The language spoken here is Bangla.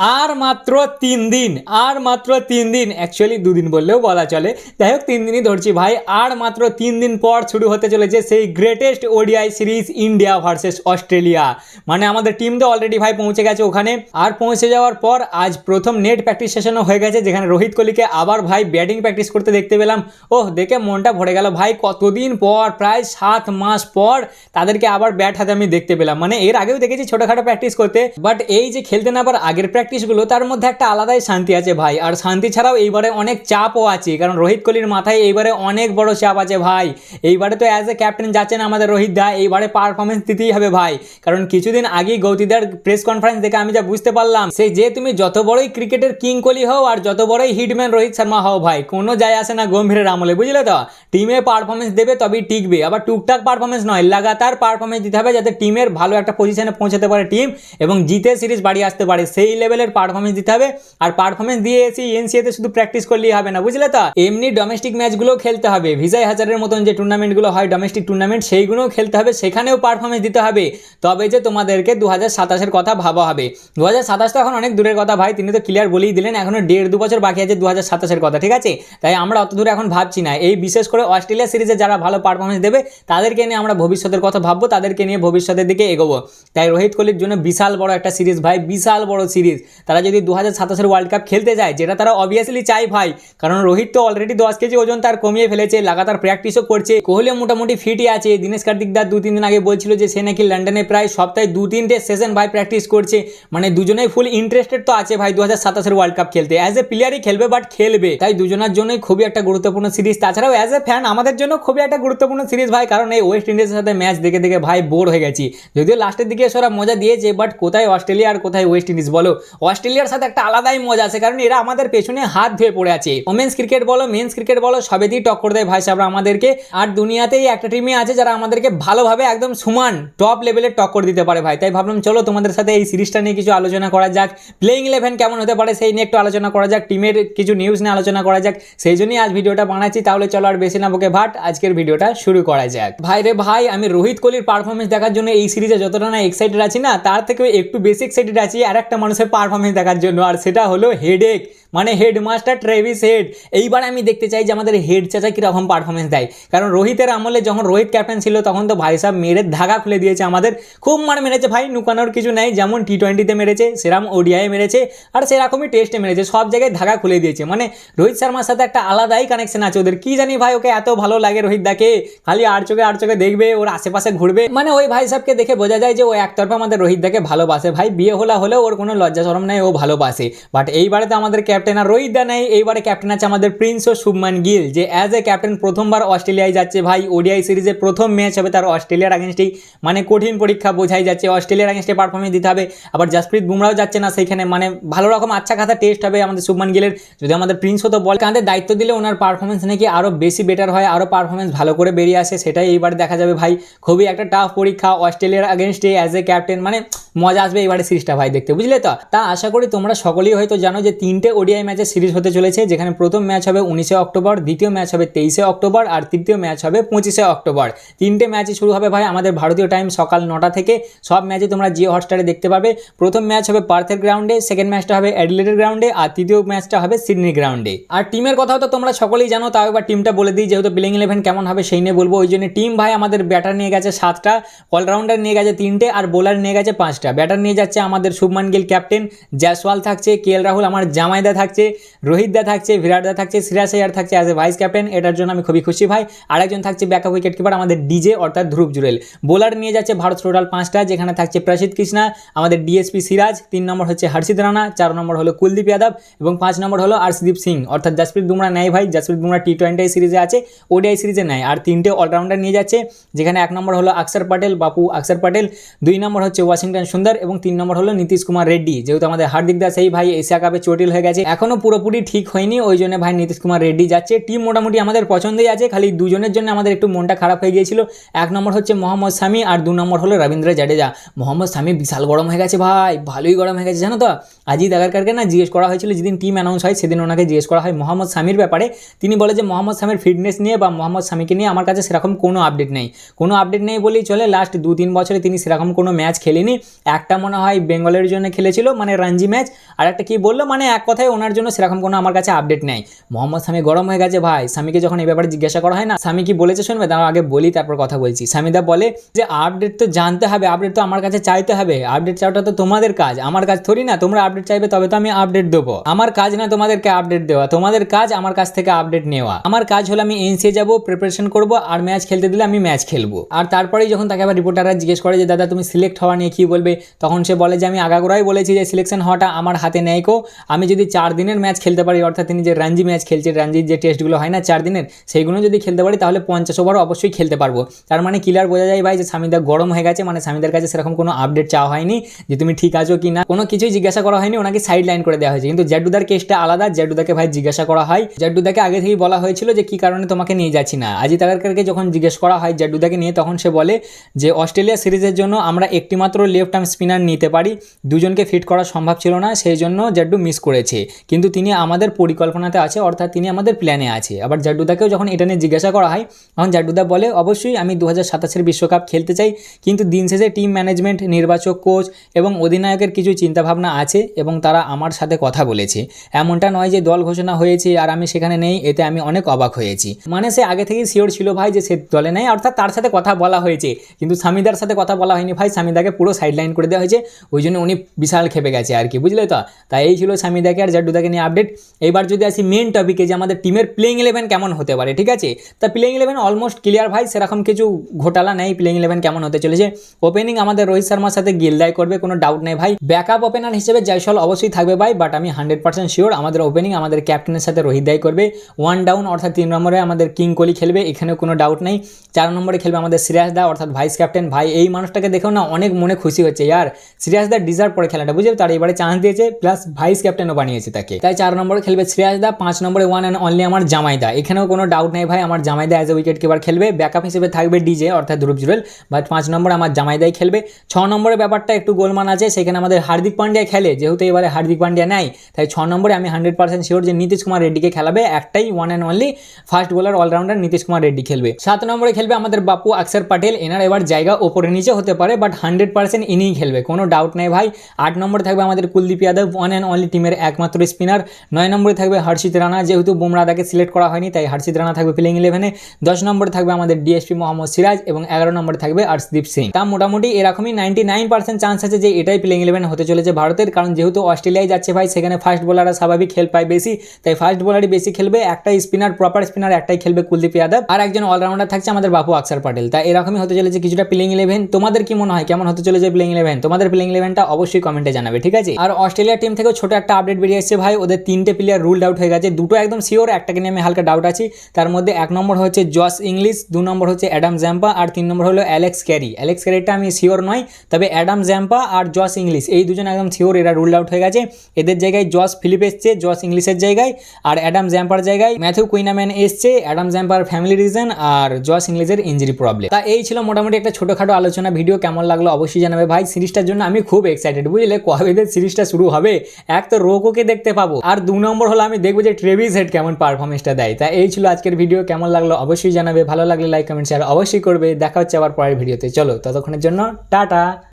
আর মাত্র তিন দিন, আর মাত্র তিন দিন অ্যাকচুয়ালি দুদিন বললেও বলা চলে। যাই হোক তিন দিনই ধরছি ভাই। আর মাত্র তিন দিন পর শুরু হতে চলেছে সেই greatest ODI series India versus Australia মানে আমাদের টিম তো অলরেডি ভাই পৌঁছে গেছে ওখানে। আর পৌঁছে যাওয়ার পর আজ প্রথম নেট প্র্যাকটিস সেশনও হয়ে গেছে, যেখানে রোহিত কোহলিকে আবার ভাই ব্যাটিং প্র্যাকটিস করতে দেখতে পেলাম। ওহ, দেখে মনটা ভরে গেল ভাই। কতদিন পর, প্রায় সাত মাস পর তাদেরকে আবার ব্যাট হাতে আমি দেখতে পেলাম। মানে এর আগেও দেখেছি ছোটোখাটো প্র্যাকটিস করতে বাট এই যে খেলতে না পারার আগের প্র্যাকটিসগুলো তার মধ্যে একটা আলাদাই শান্তি আছে ভাই। আর শান্তি ছাড়াও এইবারে অনেক চাপও আছে, কারণ রোহিত কোহলির মাথায় এইবারে অনেক বড় চাপ আছে ভাই। এইবারে তো অ্যাজ এ ক্যাপ্টেন যাচ্ছেন আমাদের রোহিত দা, এইবারে পারফরমেন্স দিতেই হবে ভাই। কারণ কিছুদিন আগেই গৌতিদার প্রেস কনফারেন্স দেখে আমি যা বুঝতে পারলাম সেই যে তুমি যত বড়ই ক্রিকেটের কিং কোহলি হও আর যত বড়ই হিটম্যান রোহিত শর্মা হও ভাই, কোনো যায় আসে না গম্ভীরের আমলে, বুঝলে তো? টিমে পারফরমেন্স দেবে তবেই টিকবে, আবার টুকটাক পারফরমেন্স নয়, লাগাতার পারফরমেন্স দিতে হবে যাতে টিমের ভালো একটা পজিশনে পৌঁছাতে পারে টিম এবং জিতে সিরিজ বাড়ি আসতে পারে, সেই লেভেলের পারফরমেন্স দিতে হবে। আর পারফরমেন্স দিয়ে এসে এনসিএতে শুধু প্র্যাকটিস করলেই হবে না, বুঝলে তো? এমনি ডোমেস্টিক ম্যাচগুলো খেলতে হবে। ভিজাই হাজারের মতন যে টুর্নামেন্টগুলো হয় ডোমেস্টিক টুর্নামেন্ট সেইগুলোও খেলতে হবে। সেখানেও পারফরমেন্স দিতে হবে। তবে যে তোমাদেরকে দু হাজার সাতাশের কথা ভাবা হবে। দু হাজার সাতাশ তো এখন অনেক দূরের কথা ভাই, তিনি তো ক্লিয়ার বলেই দিলেন, এখনও দেড় দু বছর বাকি আছে দু হাজার সাতাশের কথা, ঠিক আছে? তাই আমরা অত দূরে এখন ভাবছি না। এই বিশেষ করে অস্ট্রেলিয়া সিরিজে যারা ভালো পারফরমেন্স দেবে, তাদেরকে নিয়ে আমরা ভবিষ্যতের কথা ভাববো, তাদেরকে নিয়ে ভবিষ্যতের দিকে এগোবো। তাই রোহিত কোহলির জন্য বিশাল বড় একটা সিরিজ ভাই, বিশাল বড় সিরিজ। তারা যদি দু হাজার সাতাশের ওয়ার্ল্ড কাপ খেলতে যায়, যেটা তারা অবভিয়াসলি চাই ভাই, কারণ রোহিত তো অলরেডি দশ কেজি ওজন তার কমিয়ে ফেলেছে, লাগাতার প্র্যাকটিসও করছে। কোহলিও মোটামুটি ফিটই আছে। দীনেশ কার্তিক দা তিন দিন আগে বলছিল যে সে নাকি লন্ডনে প্রায় সপ্তাহে দু তিনটে সেশন ভাই প্র্যাকটিস করছে। মানে দুজনেই ফুল ইন্টারেস্টেড তো আছে ভাই দু হাজার সাতাশের ওয়ার্ল্ড কাপ খেলতে। অ্যাজ এ প্লেয়ারই খেলবে বাট খেলবে। তাই দুজনের জন্যই খুবই একটা গুরুত্বপূর্ণ সিরিজ তাছাড়াও অ্যাজ এ ফ্যান আমাদের জন্য খুবই একটা গুরুত্বপূর্ণ সিরিজ ভাই, কারণ এই ওয়েস্ট ইন্ডিজের সাথে ম্যাচ দেখে দেখে ভাই বোর হয়ে গেছি। যদিও লাস্টের দিকে এসে মজা দিয়েছে বাট কোথায় অস্ট্রেলিয়া আর কোথায় ওয়েস্ট ইন্ডিজ বলো? অস্ট্রেলিয়ার সাথে একটা আলাদাই মজা আছে, কারণ এরা আমাদের পেছনে হাত ধুয়ে পড়ে আছে। ওমেন্স ক্রিকেট বলো মেন্স ক্রিকেট বলো, সবেতেই টক্কর দেয় ভাই সাহেবরা আমাদেরকে। আর দুনিয়াতেই একটা টিমই আছে যারা আমাদেরকে ভালোভাবে একদম সমান টপ লেভেলের টক্কর দিতে পারে ভাই। তাই ভাবলাম চলো তোমাদের সাথে এই সিরিজটা নিয়ে কিছু আলোচনা করা যাক। প্লেইং ইলেভেন কেমন হতে পারে সেই নিয়ে একটু আলোচনা করা যাক। টিমের কিছু নিউজ নিয়ে আলোচনা করা যাক। সেই জন্যই আজ ভিডিওটা বানাচ্ছি। তাহলে চলো আর বেশি না বকে ভাট, আজকের ভিডিওটা শুরু করা যাক। ভাই রে ভাই, আমি রোহিত কোহলির পারফরমেন্স দেখার জন্য এই সিরিজে যতটা না এক্সাইটেড আছি না, তার থেকেও একটু বেশি এক্সাইটেড আছি। আর একটা মানুষের পারফরমেন্স দেখার জন্য। আর সেটা হলো হেডেক মানে হেডমাস্টার ট্রেভিস হেড এইবার আমি দেখতে চাই যে আমাদের হেড চাচা কীরকম পারফরমেন্স দেয়। কারণ রোহিতের আমলে যখন রোহিত ক্যাপ্টেন ছিল, তখন তো ভাই সাহেব মেরে ধাগা খুলে দিয়েছে আমাদের। খুব মার মেরেছে ভাই নুকানোর কিছু নেই। যেমন টি টোয়েন্টিতে মেরেছে সেরাম ওডিআই মেরেছে, আর সেরকমই টেস্টে মেরেছে। সব জায়গায় ধাগা খুলে দিয়েছে। মানে রোহিত শর্মার সাথে একটা আলাদাই কানেকশন আছে ওদের। কি জানি ভাই, ওকে এত ভালো লাগে রোহিত দাকে। খালি আর চোখে আর চোখে দেখবে, ওর আশেপাশে ঘুরবে। মানে ওই ভাই সাহেবকে দেখে বোঝা যায় যে ও একতরফা আমাদের রোহিত দাকে ভালোবাসে। ভাই, বিয়ে হলা হলেও ওর কোনো লজ্জা শরম নেই, ও ভালোবাসে। বাট এইবারে তো আমাদের ক্যাপ্টেন আর রোহিত দা নেই। এইবারে ক্যাপ্টেন আছে আমাদের প্রিন্স ও শুভমান গিল, যে অ্যাজ এ ক্যাপ্টেন প্রথমবার অস্ট্রেলিয়ায় যাচ্ছে। ভাই, ওডিআই সিরিজে প্রথম ম্যাচ হবে তার অস্ট্রেলিয়ার আগেনস্টেই মানে কঠিন পরীক্ষা বোঝাই যাচ্ছে। অস্ট্রেলিয়ার আগেনস্টে পারফরমেন্স দিতে হবে। আবার জাসপ্রীত বুমরাও যাচ্ছে না সেইখানে। মানে ভালো রকম আচ্ছা খাতা টেস্ট হবে আমাদের শুভমান গিলের। যদি আমাদের প্রিন্স হতো বল কাঁধে দায়িত্ব দিলে ওনার পারফরমেন্স নাকি আরও বেশি বেটার হয় আরও পারফরমেন্স ভালো করে বেরিয়ে আসে, সেটাই এইবার দেখা যাবে ভাই। খুবই একটা টাফ পরীক্ষা অস্ট্রেলিয়ার আগেনস্টে অ্যাজ এ ক্যাপ্টেন। মানে মজা আসবে এবারে সিরিজটা ভাই দেখতে, বুঝলে তো? তা আশা করি তোমরা সকলেই হয়তো জানো যে তিনটে ওডিআই ম্যাচের সিরিজ হতে চলেছে, যেখানে প্রথম ম্যাচ হবে উনিশে অক্টোবর, দ্বিতীয় ম্যাচ হবে তেইশে অক্টোবর, আর তৃতীয় ম্যাচ হবে পঁচিশে অক্টোবর। তিনটে ম্যাচই শুরু হবে ভাই আমাদের ভারতীয় টাইম সকাল নটা থেকে। সব ম্যাচে তোমরা জিও হটস্টারে দেখতে পাবে। প্রথম ম্যাচ হবে পার্থের গ্রাউন্ডে, সেকেন্ড ম্যাচটা হবে অ্যাডিলেটের গ্রাউন্ডে, আর তৃতীয় ম্যাচটা হবে সিডনি গ্রাউন্ডে। আর টিমের কথাও তো তোমরা সকলেই জানো, তাও এবার টিমটা বলে দিই, যেহেতু প্লেইং ইলেভেন কেমন হবে সেই নিয়ে বলব। ওই জন্য টিম ভাই আমাদের ব্যাটার নিয়ে গেছে সাতটা অলরাউন্ডার নিয়ে গেছে তিনটে, আর বোলার নিয়ে গেছে পাঁচটা। ব্যাটার নিয়ে যাচ্ছে আমাদের শুভমান গিল ক্যাপ্টেন জ্যাসওয়াল থাকছে কে রাহুল আমার জামাইদা থাকছে, রোহিত দা থাকছে দা থাকছে, সিরাজ আয়ার থাকছে অ্যাজ এ ভাইস ক্যাপ্টেন এটার জন্য আমি খুবই খুশি ভাই। আরেকজন থাকছে ব্যাকআপ উইকেট কিপার আমাদের ডিজে অর্থাৎ ধ্রুব জুরেল। বোলার নিয়ে যাচ্ছে ভারত টোটাল পাঁচটা, যেখানে থাকছে প্রসিদ্ধ কৃষ্ণা, আমাদের ডিএসপি সিরাজ, তিন নম্বর হচ্ছে হর্ষিত রানা, চার নম্বর হলো কুলদীপ যাদব, এবং পাঁচ নম্বর হলো আরশদীপ সিং। অর্থাৎ জাসপ্রীত বুমরা নেয় ভাই, জাসপ্রীত বুমরা টি টোয়েন্টি সিরিজে আছে ওডিআই সিরিজে নেয়। আর তিনটে অলরাউন্ডার নিয়ে যাচ্ছে, যেখানে এক নম্বর হলো অক্ষর প্যাটেল বাপু অক্ষর প্যাটেল দুই নম্বর হচ্ছে ওয়াশিংটন সুন্দর, এবং তিন নম্বর হলো নীতিশ কুমার রেড্ডি। যেহেতু আমাদের হার্দিক দাস এই ভাই, এশিয়া কাপে চটিল হয়ে গেছে। এখনও পুরোপুরি ঠিক হয়নি, ওই জন্য ভাই নীতিশ কুমার রেড্ডি যাচ্ছে। টিম মোটামুটি আমাদের পছন্দই আছে, খালি দুজনের জন্য আমাদের একটু মনটা খারাপ হয়ে গিয়েছিল। এক নম্বর হচ্ছে মোহাম্মদ শামি আর দু নম্বর হলো রবীন্দ্র জাডেজা। মোহাম্মদ শামি বিশাল গরম হয়ে গেছে ভাই, ভালোই গরম হয়ে গেছে, জানো তো? আজিদ আগারকারকে না জিজ্ঞেস করা হয়েছিল, যেদিন টিম অ্যানাউন্স হয় সেদিন ওনাকে জিজ্ঞেস করা হয় মোহাম্মদ শামির ব্যাপারে। তিনি বলে যে, মোহাম্মদ শামির ফিটনেস নিয়ে বা মোহাম্মদ শামিকে নিয়ে আমার কাছে সেরকম কোনো আপডেট নেই। কোনো আপডেট নেই বলেই চলে লাস্ট দু তিন বছরে তিনি সেরকম কোনো ম্যাচ খেলেনি। একটা মনে হয় বেঙ্গলের জন্য খেলেছিল মানে রঞ্জি ম্যাচ আর একটা কী বলল মানে এক কথায় ওনার জন্য সেরকম কোনো আমার কাছে আপডেট নেই। মোহাম্মদ স্বামী গরম হয়ে গেছে ভাই। স্বামীকে যখন এই ব্যাপারে জিজ্ঞাসা করা হয় না, স্বামী কি বলেছে শুনবে? তার আগে বলি, তারপর কথা বলছি। স্বামীদা বলে যে আপডেট তো জানতে হবে আপডেট তো আমার কাছে চাইতে হবে। আপডেট চাওয়াটা তো তোমাদের কাজ। আমার কাজ থরি না, তোমরা আপডেট চাইবে, তবে তো আমি আপডেট দেবো। আমার কাজ না তোমাদেরকে আপডেট দেওয়া। তোমাদের কাজ আমার কাছ থেকে আপডেট নেওয়া। আমার কাজ হলো আমি এনসিএ যাব প্রিপারেশন করব, আর ম্যাচ খেলতে দিলে আমি ম্যাচ খেলব। আর তারপরেই যখন তাকে আবার রিপোর্টাররা জিজ্ঞেস করে যে, দাদা, তুমি সিলেক্ট হওয়া নিয়ে কি বলবে? তখন সে বলে যে, আমি আগাগোড়াই বলেছি যে সিলেকশন হওয়াটা আমার হাতে নেই কো আমি যদি চার দিনের ম্যাচ খেলতে পারি, অর্থাৎ তিনি যে রাঞ্জি ম্যাচ খেলছে রাঞ্জির যে টেস্টগুলো হয় না চার দিনের, সেইগুলো যদি খেলতে পারি তাহলে পঞ্চাশ ওভার অবশ্যই খেলতে পারব। তার মানে ক্লিয়ার বোঝা যায় ভাই যে স্বামীদা গরম হয়ে গেছে মানে স্বামীদের কাছে সেরকম কোনো আপডেট চাওয়া হয়নি যে তুমি ঠিক আছো কি না। কোনো কিছুই জিজ্ঞাসা করা হয়নি, ওনাকে সাইড লাইন করে দেওয়া হয়েছে। কিন্তু জেডুদার কেসটা আলাদা, জেডুদাকে ভাই জিজ্ঞাসা করা হয়। জেডুদাকে আগে থেকেই বলা হয়েছিল যে কি কারণে তোমাকে নিয়ে যাচ্ছি না। আজিত আগারকারকে যখন জিজ্ঞেস করা হয় জেডুদাকে নিয়ে, তখন সে বলে যে অস্ট্রেলিয়া সিরিজের জন্য আমরা একটিমাত্র লেফট আর্ম স্পিনার নিতে পারি। দুজনকে ফিট করা সম্ভব ছিল না, সেই জন্য জেড্ডু মিস করেছে। কিন্তু তিনি আমাদের পরিকল্পনাতে আছে, অর্থাৎ তিনি আমাদের প্ল্যানে আছে। আবার জাড্ডুদাকেও যখন এটা নিয়ে জিজ্ঞাসা করা হয়, তখন জাড্ডুদা বলে, অবশ্যই আমি দু হাজার সাতাশের বিশ্বকাপ খেলতে চাই, কিন্তু দিন শেষে টিম ম্যানেজমেন্ট নির্বাচক কোচ এবং অধিনায়কের কিছু চিন্তাভাবনা আছে এবং তারা আমার সাথে কথা বলেছে। এমনটা নয় যে দল ঘোষণা হয়েছে আর আমি সেখানে নেই, এতে আমি অনেক অবাক হয়েছি। মানে সে আগে থেকেই শিওর ছিল ভাই যে সে দলে নেই, অর্থাৎ তার সাথে কথা বলা হয়েছে। কিন্তু স্বামীদার সাথে কথা বলা হয়নি ভাই স্বামীদাকে পুরো সাইডলাইন করে দেওয়া হয়েছে, ওই জন্য উনি বিশাল খেপে গেছে আর কি, বুঝলে তো? তাই এই ছিল স্বামীদাকে আর জাড্ডুদাকে নিয়ে আপডেট এইবার যদি আসি মেন টপিকে যে আমাদের টিমের প্লেইং ইলেভেন কেমন হতে পারে, ঠিক আছে? তা প্লেইং ইলেভেন অলমোস্ট ক্লিয়ার ভাই, সেরকম কিছু ঘোটালা নেই প্লেইং ইলেভেন কেমন হতে চলেছে। ওপেনিং আমাদের রোহিত শর্মার সাথে গিলদাই করবে, কোনো ডাউট নেই ভাই। ব্যাকআপ ওপেনার হিসেবে জয়সল অবশ্যই থাকবে ভাই বাট আমি হান্ড্রেড পার্সেন্ট শিওর আমাদের ওপেনিং আমাদের ক্যাপ্টেনের সাথে রোহিত দায় করবে। ওয়ান ডাউন অর্থাৎ তিন নম্বরে আমাদের কিং কোহলি খেলবে, এখানেও কোনো ডাউট নেই। চার নম্বরে খেলবে আমাদের সিরাজ দা, অর্থাৎ ভাইস ক্যাপ্টেন ভাই, এই মানুষটাকে দেখেও না অনেক মনে খুশি হচ্ছে, ইয়ার। সিরাজ দা ডিজার্ভ করে খেলাটা, বুঝলে? তার এবারে চান্স দিয়েছে প্লাস ভাইস ক্যাপ্টেনও বানিয়েছে। তাকে। তাই চার নম্বরে খেলবে সিরাজ দা পাঁচ নম্বরে ওয়ান অ্যান্ড অনলি আমার জামাইদা। এখানেও কোনো ডাউট নেই ভাই, আমার জামাইদা অ্যাজ এ উইকেট কিপার খেলবে। ব্যাকআপ হিসেবে থাকবে ডিজে অর্থাৎ ধ্রুব জুরেল বাট পাঁচ নম্বরে আমার জামাইদাই খেলবে। ছ নম্বরে ব্যাপারটা একটু গোলমান আছে, সেখানে আমাদের হার্দিক পান্ডিয়া খেলে। যেহেতু এবারে হার্দিক পান্ডিয়া নেয় তাই ছ নম্বরে আমি হান্ড্রেড পার্সেন্ট শিওর যে নীতিশ কুমার রেড্ডিকে খেলাবে। একটাই one and only fast bowler allrounder Nitish Kumar Reddy খেলবে। সাত নম্বরে খেলবে আমাদের বাপু অক্ষর পাটেল। এনার এবার জায়গা ওপরে নিচে হতে পারে বাট হান্ড্রেড পার্সেন্ট ইনিই খেলবে। কোনো ডাউট নেই ভাই। আট নম্বরে থাকবে আমাদের Kuldeep Yadav one and only টিমের একমাত্র স্পিনার। নয় নম্বরে থাকবে হর্ষিত রানা। যেহেতু বুমরাদাকে সিলেক্ট করা হয়নি, তাই হর্ষিত রানা থাকবে প্লেইং ইলেভেনে দশ নম্বরে থাকবে আমাদের ডিএসপি মোহাম্মদ সিরাজ এবং এগারো নম্বরে থাকবে আর্শদীপ সিং। তা মোটামুটি এরকমই নাইনটি নাইন পার্সেন্ট চান্স আছে যে এটাই প্লেইং ইলেভেন হতে চলেছে ভারতের। কারণ যেহেতু অস্ট্রেলিয়ায় যাচ্ছে ভাই, সেখানে ফার্স্ট বোলাররা স্বাভাবিক খেল পায় বেশি। তাই ফার্স্ট বোলারই বেশি খেলবে। একটাই স্পিনার প্রপার স্পিনার একটাই খেলবে কুলদীপ যাদব। আর একজন অলরাউন্ডার থাকছে আমাদের বাপু আকসার পাটেল। তা এরকমই হতে চলেছে কিছুটা প্লেইং ইলেভেন তোমাদের কি মনে হয়, কেমন হতে চলেছে প্লেইং ইলেভেন তোমাদের প্লেইং ইলেভেনটা অবশ্যই কমেন্টে জানাবে, ঠিক আছে? আর অস্ট্রেলিয়া টিম থেকেও ছোট একটা আপডেট বেরিয়ে এসেছে ভাই ওদের তিনটে প্লেয়ার রুল আউট হয়ে গেছে। দুটো একদম শিওর একটাকে নিয়ে আমি হালকা ডাউট আছি। তার মধ্যে এক নম্বর হচ্ছে জস ইংলিশ দু নম্বর হচ্ছে অ্যাডাম জ্যাম্পা আর তিন নম্বর হলো অ্যালেক্স ক্যারি অ্যালেক্স ক্যারিটা আমি শিওর নয়, তবে অ্যাডাম জ্যাম্পা আর জস ইংলিশ এই দুজন একদম শিওর এরা রুল আউট হয়ে গেছে। এদের জায়গায় জস ফিলিপ এসছে জস ইংলিশের জায়গায়, আর অ্যাডাম জ্যাম্পার জায়গায় ম্যাথিউ কুইনাম্যান এসছে অ্যাডাম জ্যাম্পার ফ্যামিলি রিজন আর জস ইংলিশের ইঞ্জুরি প্রবলেম তা এই ছিল মোটামুটি একটা ছোটোখাটো আলোচনা ভিডিও কেমন লাগল অবশ্যই জানাবে ভাই। সিরিজটার জন্য আমি খুব এক্সাইটেড বুঝলে? কবে সিরিজটা শুরু হবে, এক তো রোকোকে দেখতে পাবো। আর দু নম্বর হলো আমি দেখব যে ট্রেভিস হেড কেমন পারফরমেন্সটা দেয়। তা এই ছিল আজকের ভিডিও কেমন লাগল অবশ্যই জানাবে। ভালো লাগলে লাইক কমেন্ট শেয়ার অবশ্যই করবে। দেখা হচ্ছে আবার পরের ভিডিওতে চলো, ততক্ষণের জন্য টাটা।